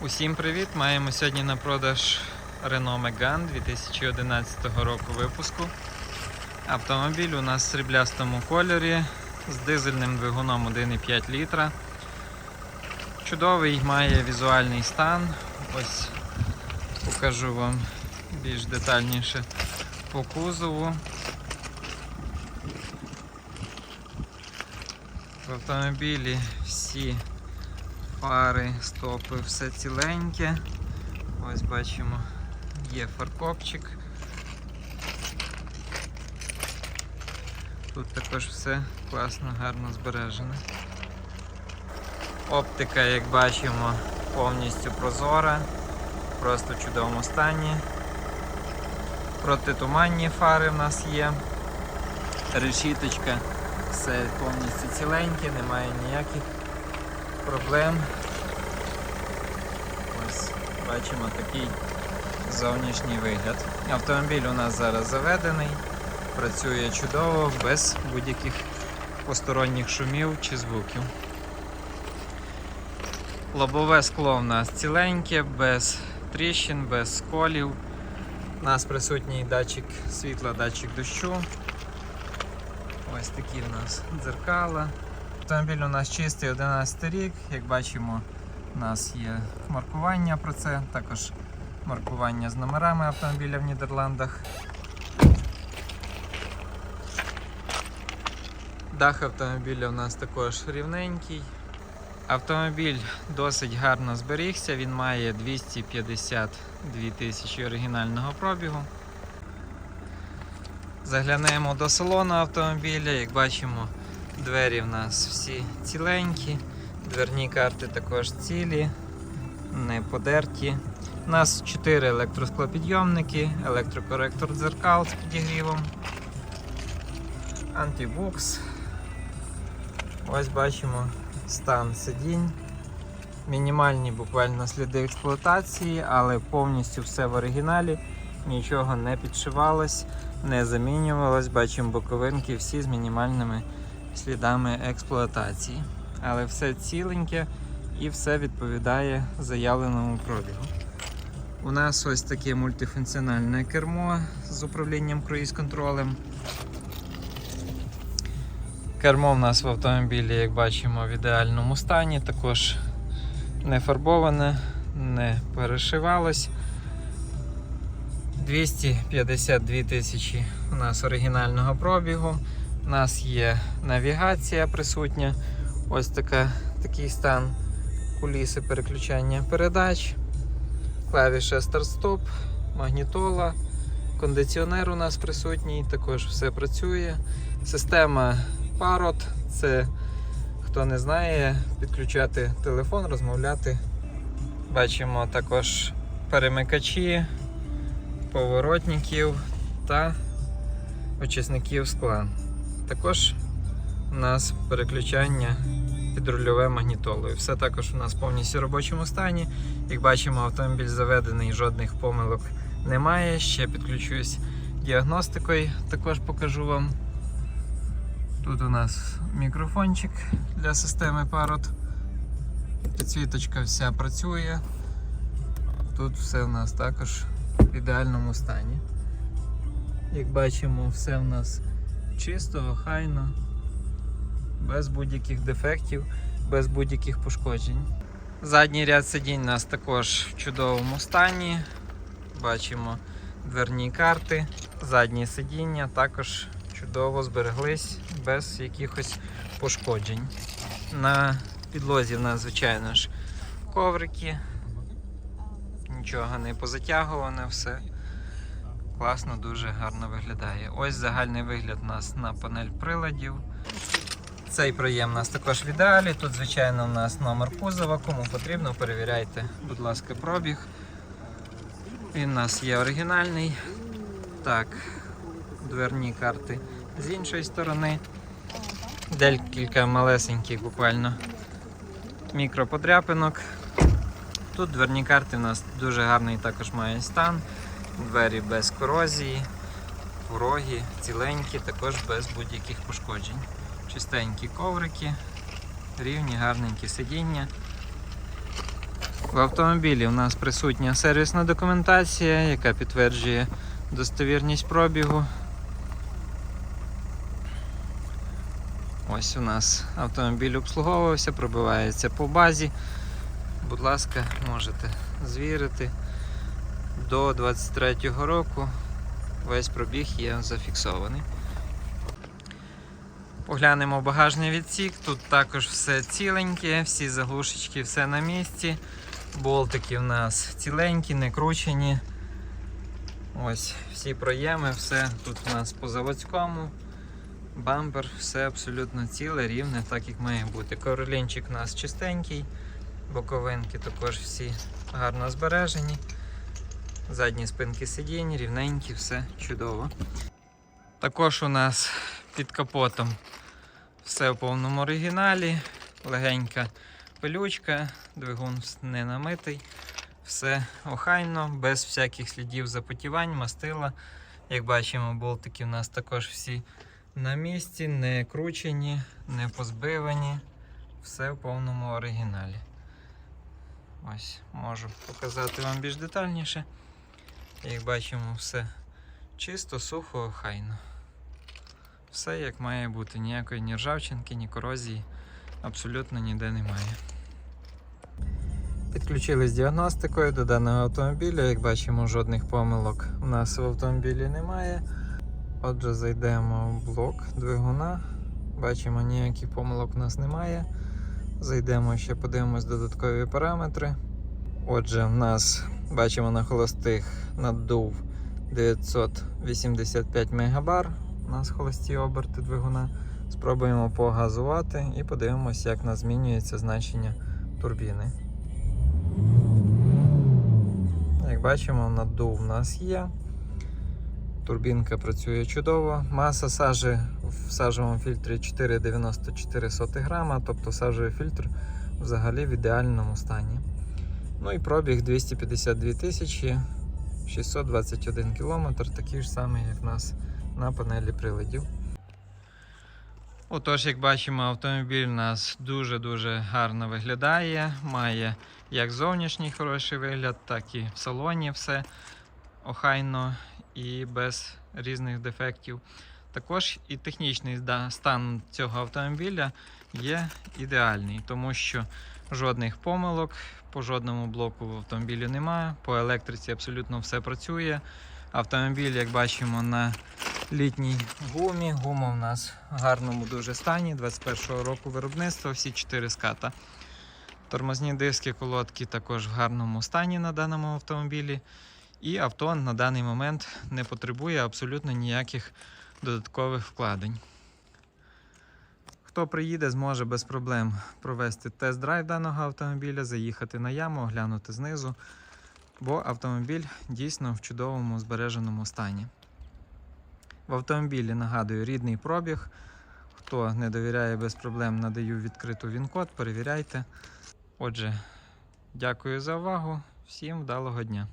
Усім привіт! Маємо сьогодні на продаж Renault Megane 2011 року випуску. Автомобіль у нас в сріблястому кольорі з дизельним двигуном 1,5 літра. Чудовий має візуальний стан. Ось покажу вам більш детальніше по кузову. В автомобілі всі фари, стопи, все ціленьке. Ось бачимо, є фаркопчик. Тут також все класно, гарно збережено. Оптика, як бачимо, повністю прозора, просто в чудовому стані. Протитуманні фари в нас є. Решіточка, все повністю ціленьке, немає ніяких проблем. Ось бачимо такий зовнішній вигляд. Автомобіль у нас зараз заведений, працює чудово, без будь-яких посторонніх шумів чи звуків. Лобове скло у нас ціленьке, без тріщин, без сколів. У нас присутній датчик світла, датчик дощу. Ось такі в нас дзеркала. Автомобіль у нас чистий 11 рік. Як бачимо, у нас є маркування про це, також маркування з номерами автомобіля в Нідерландах. Дах автомобіля у нас також рівненький. Автомобіль досить гарно зберігся, він має 252 тисячі оригінального пробігу. Заглянемо до салону автомобіля, як бачимо, Двері в нас всі ціленькі, дверні карти також цілі, не подерті. У нас 4 електросклопідйомники, електрокоректор дзеркал з підігрівом, антибукс. Ось бачимо стан сидінь. Мінімальні буквально сліди експлуатації, але повністю все в оригіналі, нічого не підшивалось, не замінювалось. Бачимо боковинки всі з мінімальними слідами експлуатації. Але все ціленьке і все відповідає заявленому пробігу. У нас ось таке мультифункціональне кермо з управлінням круїз-контролем. Кермо в нас в автомобілі, як бачимо, в ідеальному стані, також не фарбоване, не перешивалось. 252 тисячі у нас оригінального пробігу. У нас є навігація присутня. Ось така, такий стан куліси переключання передач, клавіша старт-стоп, магнітола, кондиціонер у нас присутній, також все працює. Система Parrot, це хто не знає, підключати телефон, розмовляти. Бачимо також перемикачі, поворотників та очисників скла. Також у нас переключання під рульове магнітолою. Все також у нас повністю в робочому стані. Як бачимо, автомобіль заведений, жодних помилок немає. Ще підключусь діагностикою, також покажу вам. Тут у нас мікрофончик для системи Parrot. Підсвіточка вся працює. Тут все у нас також в ідеальному стані. Як бачимо, все в нас чисто, охайно, без будь-яких дефектів, без будь-яких пошкоджень. Задній ряд сидінь у нас також в чудовому стані. Бачимо дверні карти, задні сидіння також чудово збереглись без якихось пошкоджень. На підлозі в нас, звичайно ж, коврики, нічого не позатягуване, все класно, дуже гарно виглядає. Ось загальний вигляд у нас на панель приладів. Цей проєм у нас також в ідеалі. Тут, звичайно, у нас номер кузова. Кому потрібно, перевіряйте, будь ласка, пробіг. Він у нас є оригінальний. Так, дверні карти з іншої сторони. Декілька малесеньких буквально мікроподряпинок. Тут дверні карти у нас дуже гарний також має стан. Двері без корозії, пороги, ціленькі, також без будь-яких пошкоджень. Чистенькі коврики, рівні, гарненькі сидіння. В автомобілі у нас присутня сервісна документація, яка підтверджує достовірність пробігу. Ось у нас автомобіль обслуговувався, пробивається по базі. Будь ласка, можете звірити. До 23-го року весь пробіг є зафіксований. Поглянемо багажний відсік. Тут також все ціленьке, всі заглушечки, все на місці. Болтики у нас ціленькі, не кручені. Ось всі проєми, все тут у нас по заводському. Бампер, все абсолютно ціле, рівне, так як має бути. Королінчик у нас чистенький, боковинки також всі гарно збережені. Задні спинки сидінь, рівненькі, все чудово. Також у нас під капотом все в повному оригіналі, легенька пилючка, двигун не намитий, все охайно, без всяких слідів запотівань, мастила. Як бачимо, болтики у нас також всі на місці, не кручені, не позбивані. Все в повному оригіналі. Ось, можу показати вам більш детальніше. Як бачимо, все чисто, сухо, охайно. Все як має бути. Ніякої ні ржавчинки, ні корозії абсолютно ніде немає. Підключились діагностикою до даного автомобіля. Як бачимо, жодних помилок у нас в автомобілі немає. Отже, зайдемо в блок двигуна. Бачимо, ніяких помилок у нас немає. Зайдемо ще, подивимось додаткові параметри. Отже, в нас бачимо на холостих наддув 985 мегабар. У нас холості оберти двигуна. Спробуємо погазувати і подивимось, як нас змінюється значення турбіни. Як бачимо, наддув у нас є. Турбінка працює чудово. Маса сажі в сажовому фільтрі 4,94 грама, тобто сажовий фільтр взагалі в ідеальному стані. Ну і пробіг 252 тисячі 621 кілометр, такий ж самий, як в нас на панелі приладів. Отож, як бачимо, автомобіль у нас дуже-дуже гарно виглядає. Має як зовнішній хороший вигляд, так і в салоні все охайно і без різних дефектів. Також і технічний стан цього автомобіля є ідеальний, тому що жодних помилок по жодному блоку в автомобілі немає. По електриці абсолютно все працює. Автомобіль, як бачимо, на літній гумі. Гума у нас в гарному дуже стані. 21-го року виробництва, всі 4 ската. Тормозні диски, колодки також в гарному стані на даному автомобілі. І авто на даний момент не потребує абсолютно ніяких додаткових вкладень. Хто приїде, зможе без проблем провести тест-драйв даного автомобіля, заїхати на яму, оглянути знизу, бо автомобіль дійсно в чудовому збереженому стані. В автомобілі нагадую рідний пробіг. Хто не довіряє без проблем, надаю відкриту він-код, перевіряйте. Отже, дякую за увагу, всім вдалого дня.